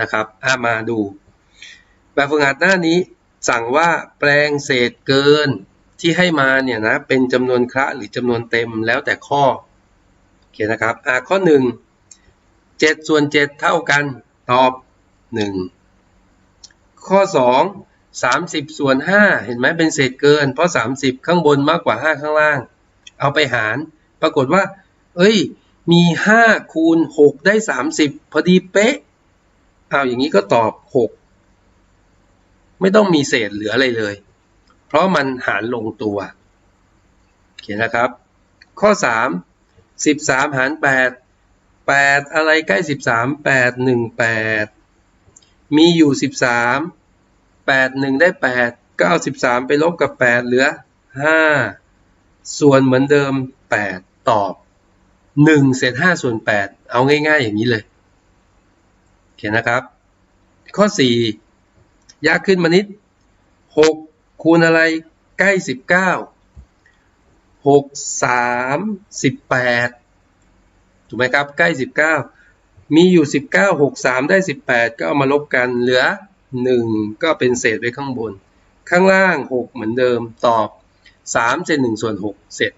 นะครับามาดู แบบฝึกหัดหน้านี้สั่งว่าแปลงเศษเกินที่ให้มาเนี่ยนะเป็นจำนวนคระหรือจำนวนเต็มแล้วแต่ข้อโอเคนะครับอ่าข้อ 1 7 ส่วน 7 เท่ากันตอบ 1 ข้อ 2 30 ส่วน 5 เห็นไหมเป็นเศษเกิน เพราะ 30 ข้างบนมากกว่า 5 ข้างล่าง เอาไปหาร ปรากฏว่า เอ้ย มี 5 คูณ 6 ได้ 30 พอดีเป๊ะ เอาอย่างนี้ก็ตอบ 6 ไม่ต้องมีเศษเหลืออะไรเลย เพราะมันหารลงตัวโอเคนะครับ ข้อ 3 13 หาร 8 8 อะไรใกล้ 13 8 1 8 มีอยู่ 13 8 1 ได้ 8 ก็เอา13 ไปลบกับ 8 เหลือ 5 ส่วนเหมือนเดิม 8 ตอบ 1 เศษ5ส่วน 8 เอาง่าย ๆ อย่างนี้เลย โอเคนะครับ ข้อ 4 ยากขึ้นมานิด 6 คูณอะไรใกล้ 19 6 3 18 ถูกไหมครับ ใกล้ 19 มีอยู่ 19 6 3 ได้ 18 ก็เอามาลบกันเหลือ 1 ก็เป็นเศษไว้ข้างบน ข้างล่าง 6 เหมือนเดิมตอบ3เศษ1ส่วน6เสร็จ